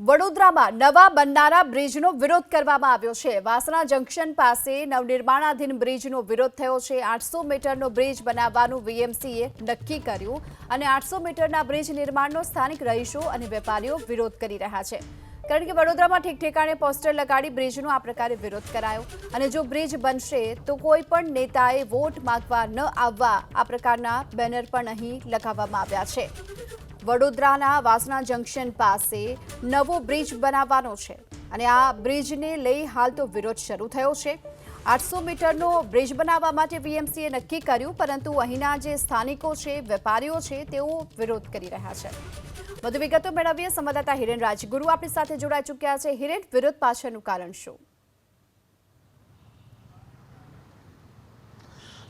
વડોદરામાં નવા બનનારા બ્રિજનો વિરોધ કરવામાં આવ્યો છે. વાસણા જંકશન પાસે નવનિર્માણાધીન બ્રિજનો વિરોધ થયો છે. આઠસો મીટરનો બ્રિજ બનાવવાનું વીએમસીએ નક્કી કર્યું અને આઠસો મીટરના બ્રિજ નિર્માણનો સ્થાનિક રહીશો અને વેપારીઓ વિરોધ કરી રહ્યા છે. કારણ કે વડોદરામાં ઠેકઠેકાણે પોસ્ટર લગાડી બ્રિજનો આ પ્રકારે વિરોધ કરાયો અને જો બ્રિજ બનશે તો કોઈ પણ નેતાએ વોટ માગવા ન આવવા આ પ્રકારના બેનર પણ અહીં લગાવવામાં આવ્યા છે. વડોદરાના વાસણા જંકશન પાસે નવો બ્રિજ બનાવવાનો છે અને આ બ્રિજને લઈ હાલ તો વિરોધ શરૂ થયો છે. આઠસો મીટરનો બ્રિજ બનાવવા માટે વીએમસીએ નક્કી કર્યું, પરંતુ અહીંના જે સ્થાનિકો છે, વેપારીઓ છે, તેઓ વિરોધ કરી રહ્યા છે. વધુ વિગતો મેળવીએ સંવાદદાતા હિરેન રાજગુરુ આપણી સાથે જોડાઈ ચૂક્યા છે. હિરેન, વિરોધ પાછળનું કારણ શું?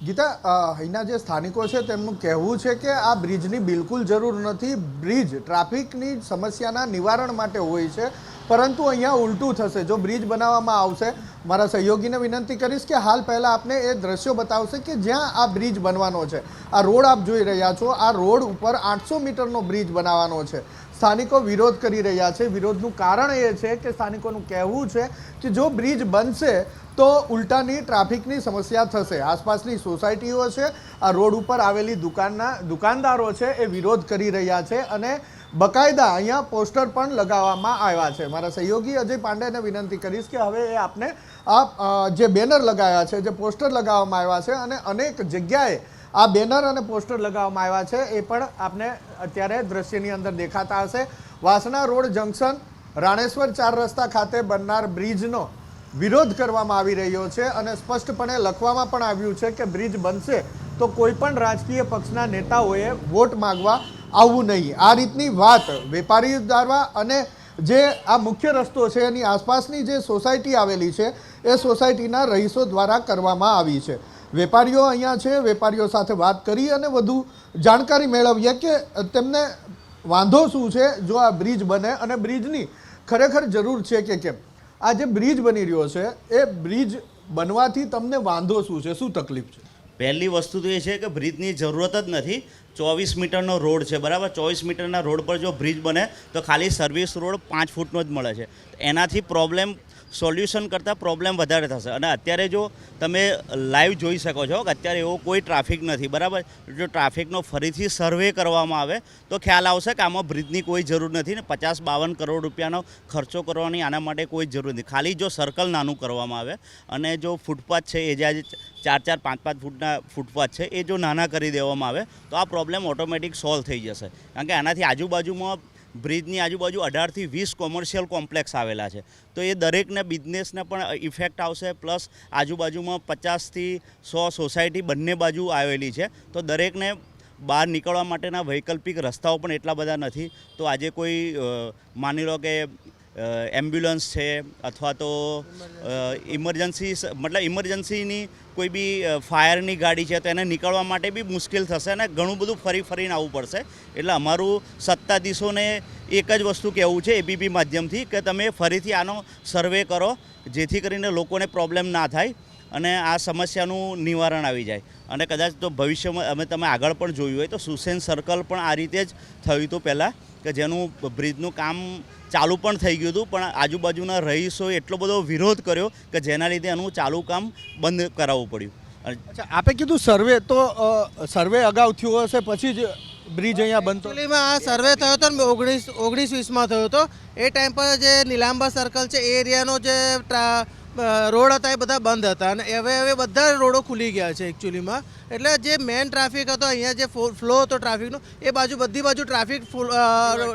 ગીતા અહીંના જે સ્થાનિકો છે તેમનું કહેવું છે કે આ બ્રિજની બિલકુલ જરૂર નથી. બ્રિજ ટ્રાફિકની સમસ્યાના નિવારણ માટે હોય છે, પરંતુ અહીંયા ઉલટું થશે. જો બ્રિજ બનાવવામાં આવશે, મારા સહયોગીને વિનંતી કરીશ કે હાલ પહેલાં આપને એ દ્રશ્યો બતાવશે કે જ્યાં આ બ્રિજ બનવાનો છે. આ રોડ આપ જોઈ રહ્યા છો. આ રોડ ઉપર આઠસો મીટરનો બ્રિજ બનાવવાનો છે. સ્થાનિકો વિરોધ કરી રહ્યા છે. વિરોધનું કારણ એ છે કે સ્થાનિકોનું કહેવું છે કે જો બ્રિજ બનશે તો ઉલટાની ટ્રાફિકની સમસ્યા થશે. આસપાસની સોસાયટીઓ છે, આ રોડ ઉપર આવેલી દુકાનના દુકાનદારો છે એ વિરોધ કરી રહ્યા છે અને બકાયદા અહીંયા પોસ્ટર પણ લગાવવામાં આવ્યા છે. મારા સહયોગી અજય પાંડેને વિનંતી કરીશ કે હવે એ આપને આ જે બેનર લગાવ્યા છે, જે પોસ્ટર લગાવવામાં આવ્યા છે અને અનેક જગ્યાએ આ બેનર અને પોસ્ટર લગાવવામાં આવ્યા છે એ પણ આપને અત્યારે દ્રશ્યની અંદર દેખાતા હશે. વાસણા રોડ જંકશન રાણેશ્વર ચાર રસ્તા ખાતે બનનાર બ્રિજનો વિરોધ કરવામાં આવી રહ્યો છે અને સ્પષ્ટપણે લખવામાં પણ આવ્યું છે કે બ્રિજ બનશે તો કોઈ પણ રાજકીય પક્ષના નેતાઓએ વોટ માંગવા આવવું નહીં. આ રીતની વાત વેપારી દ્વારા અને જે આ મુખ્ય રસ્તો છે એની આસપાસની જે સોસાયટી આવેલી છે, એ સોસાયટીના રહીશો દ્વારા કરવામાં આવી છે. વેપારીઓ અહીંયા છે, વેપારીઓ સાથે વાત કરી અને વધુ જાણકારી મેળવીએ કે તેમને વાંધો શું છે, જો આ બ્રિજ બને અને બ્રિજની ખરેખર જરૂર છે કે કેમ? આ જે બ્રિજ બની રહ્યો છે, એ બ્રિજ બનવાથી તમને વાંધો શું છે? શું તકલીફ છે? પહેલી વસ્તુ તો એ છે કે બ્રિજની જરૂરત જ નથી. ચોવીસ મીટરનો રોડ છે, બરાબર? ચોવીસ મીટરના રોડ પર જો બ્રિજ બને, તો ખાલી સર્વિસ રોડ પાંચ ફૂટનો જ મળે છે. એનાથી પ્રોબ્લેમ સોલ્યુશન કરતાં પ્રોબ્લેમ વધારે થશે. અને અત્યારે જો તમે લાઈવ જોઈ શકો છો કે અત્યારે એવો કોઈ ટ્રાફિક નથી, બરાબર? જો ટ્રાફિકનો ફરીથી સર્વે કરવામાં આવે, તો ખ્યાલ આવશે કે આમાં બ્રિજની કોઈ જરૂર નથી ને પચાસ બાવન કરોડ રૂપિયાનો ખર્ચો કરવાની આના માટે કોઈ જરૂર નથી. ખાલી જો સર્કલ નાનું કરવામાં આવે અને જો ફૂટપાથ છે, એ જે આજે ચાર ચાર, પાંચ પાંચ ફૂટના ફૂટપાથ છે, એ જો નાના કરી દેવામાં આવે, તો આ પ્રોબ્લેમ ઓટોમેટિક સોલ્વ થઈ જશે. કારણ કે આનાથી આજુબાજુમાં બ્રિજની આજુબાજુ અઢારથી વીસ કોમર્શિયલ કોમ્પ્લેક્સ આવેલા છે. તો એ દરેકને બિઝનેસને પણ ઇફેક્ટ આવશે, પ્લસ આજુબાજુમાં પચાસથી સો સોસાયટી બંને બાજુ આવેલી છે. તો દરેકને બહાર નીકળવા માટેના વૈકલ્પિક રસ્તાઓ પણ એટલા બધા નથી. તો આજે કોઈ માની લો કે એમ્બ્યુલન્સ છે અથવા તો ઇમરજન્સી મતલબ ઇમરજન્સીની કોઈ બી ફાયરની ગાડી છે તો એને નીકળવા માટે બી મુશ્કેલ થશે અને ઘણું બધું ફરી ફરીને આવવું પડશે. એટલે અમારું સત્તાધીશોને એક જ વસ્તુ કહેવું છે એબીપી માધ્યમથી કે તમે ફરીથી આનો સર્વે કરો, જેથી કરીને લોકોને પ્રોબ્લેમ ના થાય. અને આ સમસ્યાનું નિવારણ આવી જાય. અને કદાચ તો ભવિષ્યમાં અમે તમે આગળ પણ જોયું હોય તો સુસેન સર્કલ પણ આ રીતે જ થયું હતું પહેલાં કે જેનું બ્રિજનું કામ ચાલુ પણ થઈ ગયું હતું પણ આજુબાજુના રહીશોએ એટલો બધો વિરોધ કર્યો કે જેના લીધે એનું ચાલુ કામ બંધ કરાવવું પડ્યું. અચ્છા આપે કીધું સર્વે તો સર્વે અગાઉ થયો હશે પછી જ બ્રિજ અહીંયા બનતો આ સર્વે થયો હતો ને ઓગણીસ ઓગણીસ વીસમાં થયો હતો. એ ટાઈમ પર જે નીલાંબા સર્કલ છે એ એરિયાનો જે રોડ હતા એ બધા બંધ હતા અને હવે હવે બધા રોડો ખુલી ગયા છે એકચ્યુઅલીમાં. એટલે જે મેન ટ્રાફિક હતો અહીંયા જે ફ્લો હતો ટ્રાફિકનો એ બાજુ બધી બાજુ ટ્રાફિક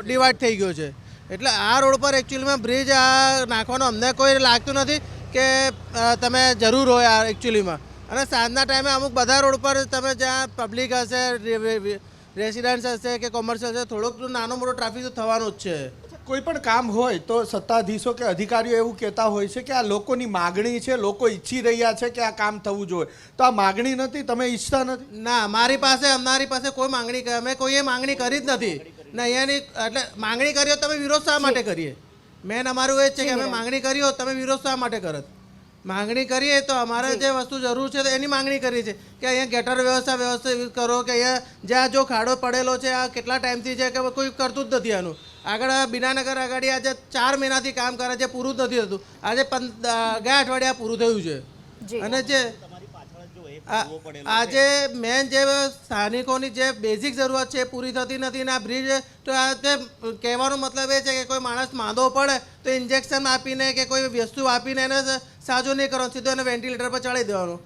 ડિવાઈડ થઈ ગયો છે. એટલે આ રોડ પર એકચ્યુઅલીમાં બ્રિજ આ નાખવાનો અમને કોઈ લાગતું નથી કે તમે જરૂર હોય આ એકચ્યુઅલીમાં. અને સાંજના ટાઈમે અમુક બધા રોડ પર તમે જ્યાં પબ્લિક હશે રેસિડન્સ હશે કે કોમર્શિયલ હશે થોડોક નાનો મોટો ટ્રાફિક તો થવાનો જ છે. કોઈ પણ કામ હોય તો સત્તાધીશો કે અધિકારીઓ એવું કહેતા હોય છે કે આ લોકોની માગણી છે લોકો ઈચ્છી રહ્યા છે કે આ કામ થવું જોઈએ. તો આ માગણી નથી તમે ઈચ્છતા નથી? ના અમારી પાસે અમારી પાસે કોઈ માંગણી કરી- અમે કોઈએ માંગણી કરી જ નથી. ને અહીંયાની એટલે માંગણી કરીએ તમે વિરોધ શા માટે કરીએ? મેન અમારું એ જ છે કે અમે માંગણી કરી હોત તમે વિરોધ શા માટે કરત? માંગણી કરીએ તો અમારે જે. વસ્તુ જરૂર છે એની માંગણી કરી છે. કે અહીંયા ગેટર વ્યવસ્થા વ્યવસ્થિત કરો કે અહીંયા જ્યાં જો ખાડો પડેલો છે આ કેટલા ટાઈમથી છે કે કોઈ કરતું જ નથી આનું. આગળ બિનાનગર આગળ આજે ચાર મહિનાથી કામ કરે છે પૂરું જ નથી થતું. આજે ગયા અઠવાડિયા પૂરું થયું છે. અને જે આ- આજે મેન જે સ્થાનિકોની જે બેઝિક જરૂરત છે એ પૂરી થતી નથી ને આ બ્રિજ તો આ તે કહેવાનો મતલબ એ છે કે કોઈ માણસ માંદો પડે તો ઇન્જેક્શન આપીને કે કોઈ વસ્તુ આપીને એને સાજો નહીં કરવાનો સીધો એને વેન્ટિલેટર પર ચડાવી દેવાનો.